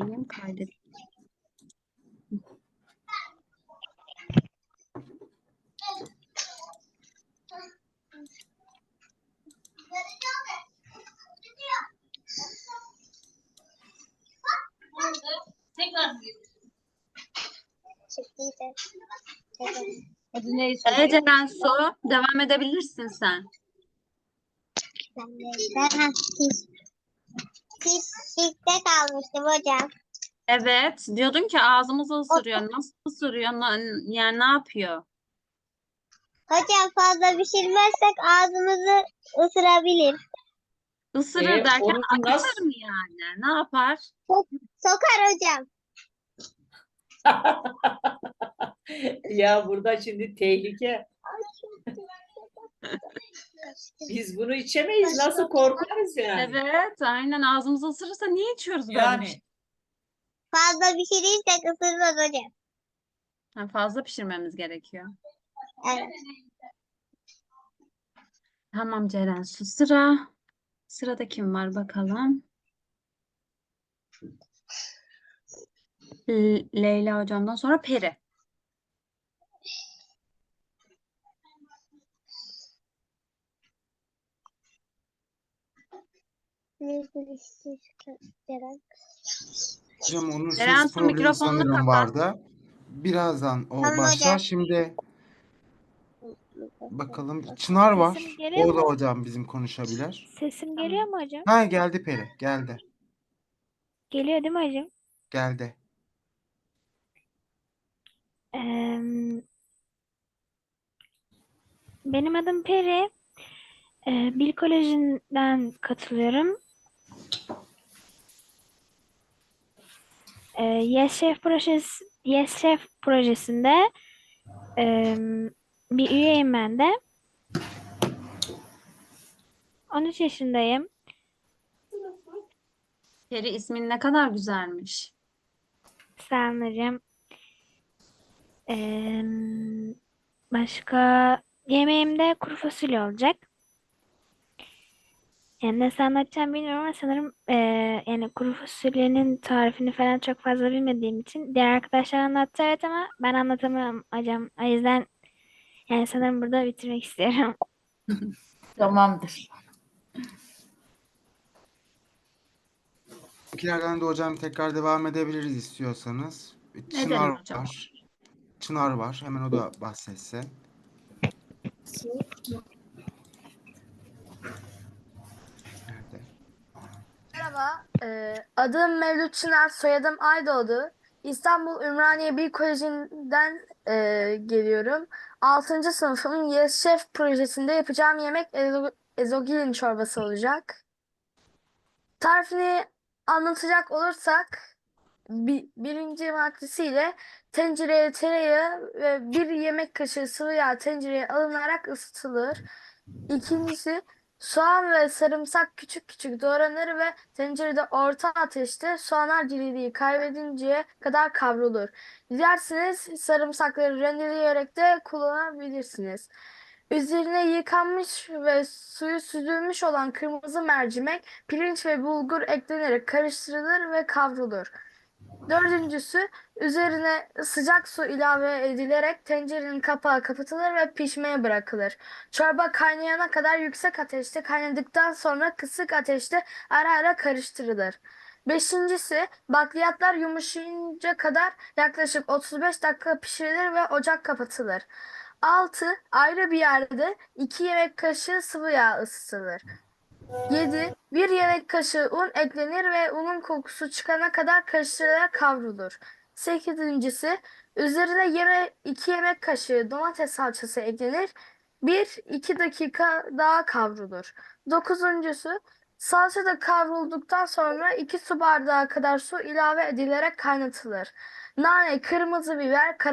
Benim kaydet. Tekrar Çıktıydı. Adı neyse. Evet Ceren Su. Devam edebilirsin sen. Ben de. Ben ha, pis. Pis, piste kalmıştım hocam. Evet. Diyordun ki ağzımızı ısırıyor. Nasıl ısırıyor? Na- Yani ne yapıyor? Hocam fazla pişirmezsek ağzımızı ısırabilir. Isırır Ee, derken onu akıtır nasıl- mı yani? Ne yapar? Sokar hocam. ya burada şimdi tehlike. Biz bunu içemeyiz. Nasıl korkarız yani? Evet. Aynen ağzımızı ısırırsa niye içiyoruz böyle bir Yani şey? Fazla pişirirsek ısırmaz hocam. Ha, fazla pişirmemiz gerekiyor. Evet. Tamam Ceren Su sıra. Sırada kim var bakalım. L- Leyla hocamdan sonra Peri. Ne bilirsin Ceren? Hocam onun Ceren, ses problemi sanırım kapat. vardı. Birazdan o Tamam başlar. hocam. Şimdi bakalım Çınar var. O da hocam bizim konuşabilir. Sesim geliyor mu hocam? Ha geldi Peri. Geldi. Geliyor değil mi hocam? Geldi. Eee, benim adım Peri. Eee Bil Koleji'nden katılıyorum. Eee Yes Chef projesi, Yes Chef projesinde eee, bir üyeyim ben de. 13 yaşındayım. Peri ismin ne kadar güzelmiş. Hocam. Eee, başka yemeğimde kuru fasulye olacak. Yani nasıl anlatacağım bilmiyorum ama sanırım eee, yani kuru fasulyenin tarifini falan çok fazla bilmediğim için diğer arkadaşlar anlattı evet ama ben anlatamıyorum hocam. O yüzden yani sanırım burada bitirmek istiyorum. tamamdır. İkilerden de hocam tekrar devam edebiliriz istiyorsanız. Çınar hocam. var. Çınar var. Hemen o da bahsetsin. Merhaba, e, adım Mevlüt Çınar, soyadım Aydoğdu. İstanbul Ümraniye Bil Koleji'nden e, geliyorum. 6. sınıfım Yes Chef projesinde yapacağım yemek ezo- ezogelin çorbası olacak. Tarifini anlatacak olursak, bi- birinci maddesiyle tencereye tereyağı ve bir yemek kaşığı sıvı yağ tencereye alınarak ısıtılır. İkincisi Soğan ve sarımsak küçük küçük doğranır ve tencerede orta ateşte soğanlar diriliği kaybedinceye kadar kavrulur. Dilerseniz sarımsakları rendeleyerek de kullanabilirsiniz. Üzerine yıkanmış ve suyu süzülmüş olan kırmızı mercimek, pirinç ve bulgur eklenerek karıştırılır ve kavrulur. Dördüncüsü üzerine sıcak su ilave edilerek tencerenin kapağı kapatılır ve pişmeye bırakılır. Çorba kaynayana kadar yüksek ateşte kaynadıktan sonra kısık ateşte ara ara karıştırılır. Beşincisi bakliyatlar yumuşayınca kadar yaklaşık 35 dakika pişirilir ve ocak kapatılır. Altı ayrı bir yerde 2 yemek kaşığı sıvı yağ ısıtılır. 7. Bir yemek kaşığı un eklenir ve unun kokusu çıkana kadar karıştırılarak kavrulur. Sekizincisi üzerine yeme 2 yemek kaşığı domates salçası eklenir. 1-2 dakika daha kavrulur. Dokuzuncusu salça da kavrulduktan sonra 2 su bardağı kadar su ilave edilerek kaynatılır. Nane, kırmızı biber, kara